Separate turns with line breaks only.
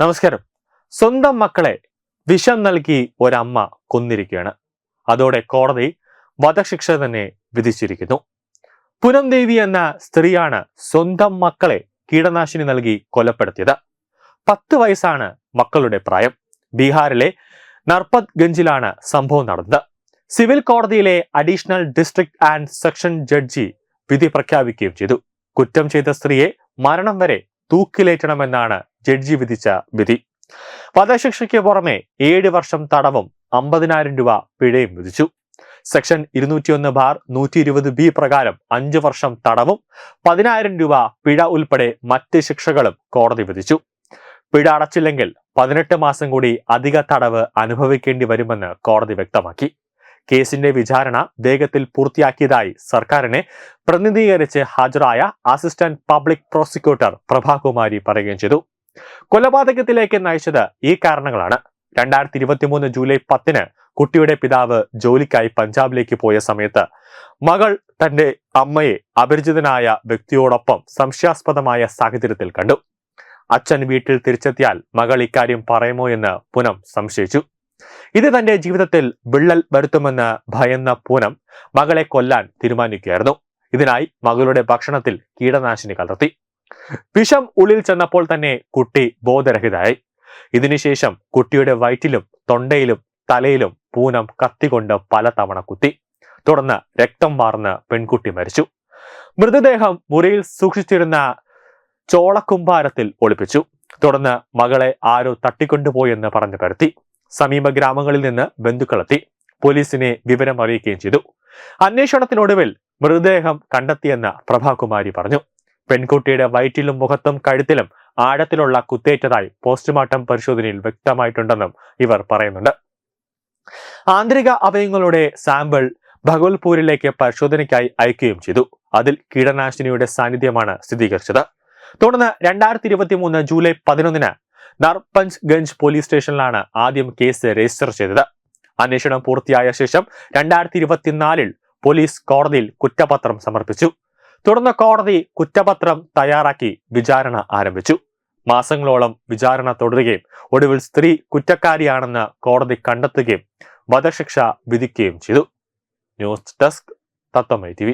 നമസ്കാരം. സ്വന്തം മക്കളെ വിഷം നൽകി ഒരമ്മ കൊന്നിരിക്കുകയാണ്. അതോടെ കോടതി വധശിക്ഷ തന്നെ വിധിച്ചിരിക്കുന്നു. പുനം ദേവി എന്ന സ്ത്രീയാണ് സ്വന്തം മക്കളെ കീടനാശിനി നൽകി കൊലപ്പെടുത്തിയത്. പത്ത് വയസ്സാണ് മക്കളുടെ പ്രായം. ബീഹാറിലെ നർപത് ഗഞ്ചിലാണ് സംഭവം നടന്നത്. സിവിൽ കോടതിയിലെ additional district and sessions judge വിധി പ്രഖ്യാപിക്കുകയും ചെയ്തു. കുറ്റം ചെയ്ത സ്ത്രീയെ മരണം വരെ തൂക്കിലേറ്റണമെന്നാണ് ജഡ്ജി വിധിച്ച വിധി. വധശിക്ഷയ്ക്ക് പുറമെ ഏഴ് വർഷം തടവും അമ്പതിനായിരം രൂപ പിഴയും വിധിച്ചു. സെക്ഷൻ ഇരുന്നൂറ്റിയൊന്ന് ബാർ നൂറ്റി ഇരുപത് ബി പ്രകാരം അഞ്ചു വർഷം തടവും പതിനായിരം രൂപ പിഴ ഉൾപ്പെടെ മറ്റ് ശിക്ഷകളും കോടതി വിധിച്ചു. പിഴ അടച്ചില്ലെങ്കിൽ പതിനെട്ട് മാസം കൂടി അധിക തടവ് അനുഭവിക്കേണ്ടി വരുമെന്ന് കോടതി വ്യക്തമാക്കി. കേസിന്റെ വിചാരണ വേഗത്തിൽ പൂർത്തിയാക്കിയതായി സർക്കാരിനെ പ്രതിനിധീകരിച്ച് ഹാജരായ അസിസ്റ്റന്റ് പബ്ലിക് പ്രോസിക്യൂട്ടർ പ്രഭാകുമാരി പറയുകയും ചെയ്തു. കൊലപാതകത്തിലേക്ക് നയിച്ചത് ഈ കാരണങ്ങളാണ്. രണ്ടായിരത്തി ഇരുപത്തി മൂന്ന് ജൂലൈ പത്തിന് കുട്ടിയുടെ പിതാവ് ജോലിക്കായി പഞ്ചാബിലേക്ക് പോയ സമയത്ത് മകൾ തന്റെ അമ്മയെ അപരിചിതനായ വ്യക്തിയോടൊപ്പം സംശയാസ്പദമായ സാഹചര്യത്തിൽ കണ്ടു. അച്ഛൻ വീട്ടിൽ തിരിച്ചെത്തിയാൽ മകൾ ഇക്കാര്യം പറയുമോ എന്ന് പുനം സംശയിച്ചു. ഇത് തന്റെ ജീവിതത്തിൽ വിള്ളൽ വരുത്തുമെന്ന് ഭയന്ന പൂനം മകളെ കൊല്ലാൻ തീരുമാനിക്കുകയായിരുന്നു. ഇതിനായി മകളുടെ ഭക്ഷണത്തിൽ കീടനാശിനി കലർത്തി. വിഷം ഉള്ളിൽ ചെന്നപ്പോൾ തന്നെ കുട്ടി ബോധരഹിതയായി. ഇതിനുശേഷം കുട്ടിയുടെ വയറ്റിലും തൊണ്ടയിലും തലയിലും പൂനം കത്തികൊണ്ട് പലതവണ കുത്തി. തുടർന്ന് രക്തം വാർന്ന് പെൺകുട്ടി മരിച്ചു. മൃതദേഹം മുറിയിൽ സൂക്ഷിച്ചിരുന്ന ചോളക്കുംഭാരത്തിൽ ഒളിപ്പിച്ചു. തുടർന്ന് മകളെ ആരോ തട്ടിക്കൊണ്ടുപോയെന്ന് പറഞ്ഞു പരത്തി. സമീപ ഗ്രാമങ്ങളിൽ നിന്ന് ബന്ധുക്കളെത്തി. പോലീസിനെ വിവരം അറിയിക്കുകയും ചെയ്തു. അന്വേഷണത്തിനൊടുവിൽ മൃതദേഹം കണ്ടെത്തിയെന്ന് പ്രഭാകുമാരി പറഞ്ഞു. പെൺകുട്ടിയുടെ വയറ്റിലും മുഖത്തും കഴുത്തിലും ആഴത്തിലുള്ള കുത്തേറ്റതായി പോസ്റ്റ്മോർട്ടം പരിശോധനയിൽ വ്യക്തമായിട്ടുണ്ടെന്നും ഇവർ പറയുന്നുണ്ട്. ആന്തരിക അവയവങ്ങളുടെ സാമ്പിൾ ഭഗവൽപൂരിലേക്ക് പരിശോധനയ്ക്കായി അയക്കുകയും ചെയ്തു. അതിൽ കീടനാശിനിയുടെ സാന്നിധ്യമാണ് സ്ഥിരീകരിച്ചത്. തുടർന്ന് രണ്ടായിരത്തി ഇരുപത്തി മൂന്ന് ജൂലൈ പതിനൊന്നിന് നർപഞ്ച് ഗഞ്ച് പോലീസ് സ്റ്റേഷനിലാണ് ആദ്യം കേസ് രജിസ്റ്റർ ചെയ്തത്. അന്വേഷണം പൂർത്തിയായ ശേഷം രണ്ടായിരത്തി ഇരുപത്തിനാലിൽ പോലീസ് കോടതിയിൽ കുറ്റപത്രം സമർപ്പിച്ചു. തുടർന്ന് കോടതി കുറ്റപത്രം തയ്യാറാക്കി വിചാരണ ആരംഭിച്ചു. മാസങ്ങളോളം വിചാരണ തുടരുകയും ഒടുവിൽ സ്ത്രീ കുറ്റക്കാരിയാണെന്ന് കോടതി കണ്ടെത്തുകയും വധശിക്ഷ വിധിക്കുകയും ചെയ്തു. ന്യൂസ് ഡെസ്ക് തത്വമൈ ടി